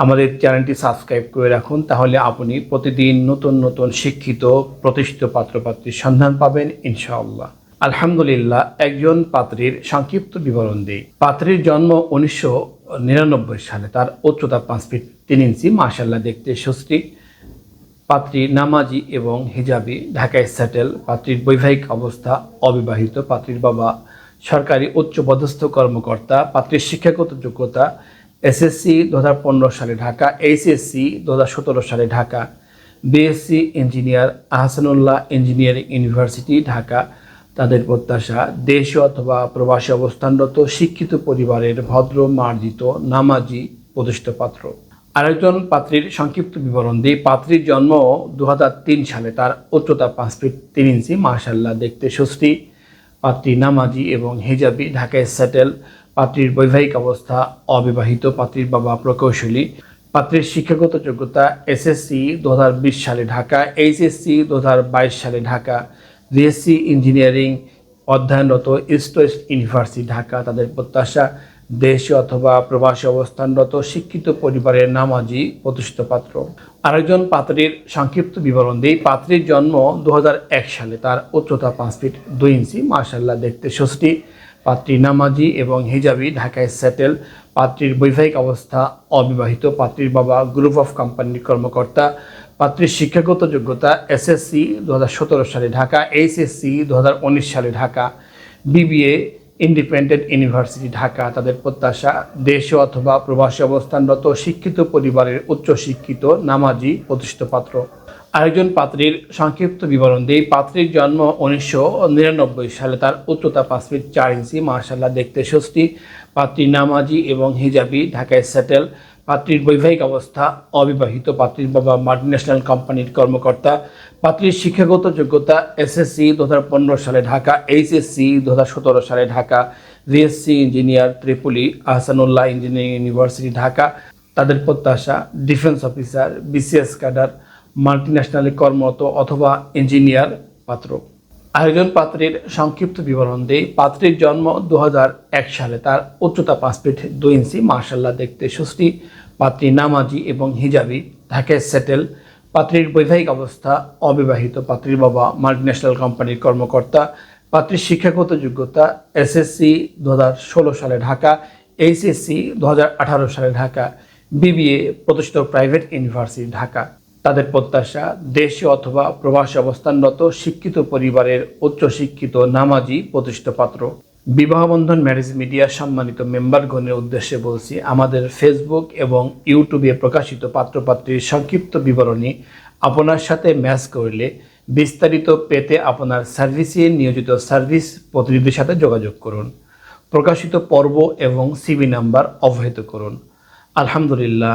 আমাদের চ্যানেলটি সাবস্ক্রাইব করে রাখুন, তাহলে আপনি প্রতিদিন নতুন নতুন শিক্ষিত, প্রতিষ্ঠিত পাত্রপাত্রীর সন্ধান পাবেন, ইনশাআল্লাহ। আলহামদুলিল্লাহ, একজন পাত্রীর সংক্ষিপ্ত বিবরণ দিই। পাত্রীর জন্ম উনিশশো নিরানব্বই সালে, তার উচ্চতা পাঁচ ফিট তিন ইঞ্চি মাশাল্লাহ দেখতে সুশ্রী পাত্রী নামাজি এবং হিজাবি, ঢাকায় স্যাটেল পাত্রীর বৈবাহিক অবস্থা অবিবাহিত। পাত্রীর বাবা সরকারি উচ্চ পদস্থ কর্মকর্তা। পাত্রীর শিক্ষাগত যোগ্যতা এসএসসি দু হাজার পনেরো সালে ঢাকা এইচএসসি দু হাজার সতেরো সালে Dhaka BSc engineer Ahsanullah engineering university Dhaka, তাদের প্রত্যাশা দেশীয় অথবা প্রবাসী অবস্থানরত শিক্ষিত পরিবারের ভদ্র, মার্জিত, নামাজি প্রতিষ্ঠিত পাত্র। আরেকজন পাত্রীর সংক্ষিপ্ত বিবরণ দিই। পাত্রীর জন্ম দু হাজার তিন সালে, তার উচ্চতা পাঁচ ফিট তিন ইঞ্চি মার্শাল্লাহ দেখতে সুশ্রী পাত্রী নামাজি এবং হিজাবি, ঢাকায় সেটেল পাত্রীর বৈবাহিক অবস্থা, অবিবাহিত পাত্রীর বাবা প্রকৌশলী, পাত্রীর শিক্ষাগত যোগ্যতা, এসএসসি দু হাজার বিশ সালে ঢাকা, এইচএসসি দু হাজার বাইশ সালে ঢাকা বিএসসি ইঞ্জিনিয়ারিং অধ্যয়নরত ইস্ট ওয়েস্ট ইউনিভার্সিটি ঢাকা। তাদের প্রত্যাশা, দেশে অথবা প্রবাসী অবস্থানরত শিক্ষিত পরিবারের নামাজি প্রতিষ্ঠিত পাত্র। আরেকজন পাত্রীর সংক্ষিপ্ত বিবরণ দিই। পাত্রীর জন্ম দু হাজার এক সালে। তার উচ্চতা পাঁচ ফিট দুই ইঞ্চি মার্শাল্লাহ দেখতে ষষ্ঠী পাত্রী নামাজি এবং হিজাবি ঢাকায় সেটেল পাত্রীর বৈবাহিক অবস্থা অবিবাহিত। পাত্রীর বাবা গ্রুপ অফ কোম্পানির কর্মকর্তা। পাত্রীর শিক্ষাগত যোগ্যতা এসএসসি দু হাজার সতেরো সালে ঢাকা এইচএসসি দু হাজার উনিশ সালে Dhaka BBA independent university Dhaka. তাদের প্রত্যাশা, দেশে অথবা প্রবাসী অবস্থানরত শিক্ষিত পরিবারের উচ্চশিক্ষিত নামাজি প্রতিষ্ঠিত পাত্র। আরেকজন পাত্রীর সংক্ষিপ্ত বিবরণ দিই পাত্রীর জন্ম উনিশশো নিরানব্বই সালে। তার উচ্চতা পাঁচ ফিট চার ইঞ্চি মার্শাল্লাহ দেখতে স্বস্তি। পাত্রী নামাজি এবং হিজাবি, ঢাকায় সেটেল। পাত্রীর বৈবাহিক অবস্থা, অবিবাহিত। পাত্রীর বাবা মাল্টিন্যাশনাল কোম্পানির কর্মকর্তা। পাত্রীর শিক্ষাগত যোগ্যতা, এসএসসি দু হাজার পনেরো সালে ঢাকা, এইচএসসি দু হাজার সতেরো সালে ঢাকা। বিএসসি ইঞ্জিনিয়ার ত্রিপুলি, আহসানুল্লাহ ইঞ্জিনিয়ারিং ইউনিভার্সিটি ঢাকা। তাদের প্রত্যাশা, ডিফেন্স অফিসার, বিসিএস ক্যাডার। মাল্টিন্যাশনালে কর্মরত অথবা ইঞ্জিনিয়ার পাত্র। আরেকজন পাত্রীর সংক্ষিপ্ত বিবরণ দেই। পাত্রীর জন্ম দু হাজার এক সালে। তার উচ্চতা পাঁচ ফিট দুই ইঞ্চি। মার্শাল্লাহ দেখতে সুশ্রী পাত্রী নামাজি এবং হিজাবি। ঢাকায় সেটেল পাত্রীর বৈবাহিক অবস্থা অবিবাহিত। পাত্রীর বাবা মাল্টিন্যাশনাল কোম্পানির কর্মকর্তা। পাত্রীর শিক্ষাগত যোগ্যতা এসএসসি দু হাজার ষোলো সালে ঢাকা এইচএসসি দু হাজার আঠারো সালে ঢাকা বিবিএ প্রতিষ্ঠিত প্রাইভেট ইউনিভার্সিটি ঢাকা। তাদের প্রত্যাশা দেশে অথবা প্রবাসী অবস্থানরত শিক্ষিত পরিবারের উচ্চশিক্ষিত নামাজি প্রতিষ্ঠিত পাত্র। বিবাহবন্ধন ম্যারেজ মিডিয়া সম্মানিত মেম্বারগণের উদ্দেশ্যে বলছি, আমাদের ফেসবুক এবং ইউটিউবে প্রকাশিত পাত্রপাত্রীর সংক্ষিপ্ত বিবরণী আপনার সাথে ম্যাচ করলে বিস্তারিত পেতে আপনার সার্ভিসে নিয়োজিত সার্ভিস প্রতিনিধির সাথে যোগাযোগ করুন। প্রকাশিত পর্ব এবং সিবি নাম্বার অবহিত করুন। আলহামদুলিল্লাহ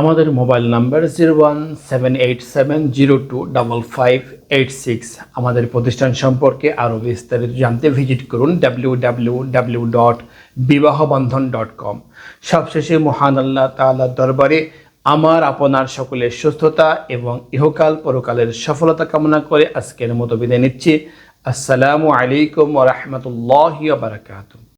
আমাদের mobile number zero one seven eight seven zero two double five eight six. আমাদের প্রতিষ্ঠান সম্পর্কে আরও বিস্তারিত জানতে ভিজিট করুন W W W dot Bibahabandhan dot com. সবশেষে মহান আল্লাহ তাআলার দরবারে আমার, আপনার সকলের সুস্থতা এবং ইহকাল পরকালের সফলতা কামনা করে আজকের মতো বিদায় নিচ্ছি। আসসালামু আলাইকুম ওরহমতুল্লাহ বারকাতুহ।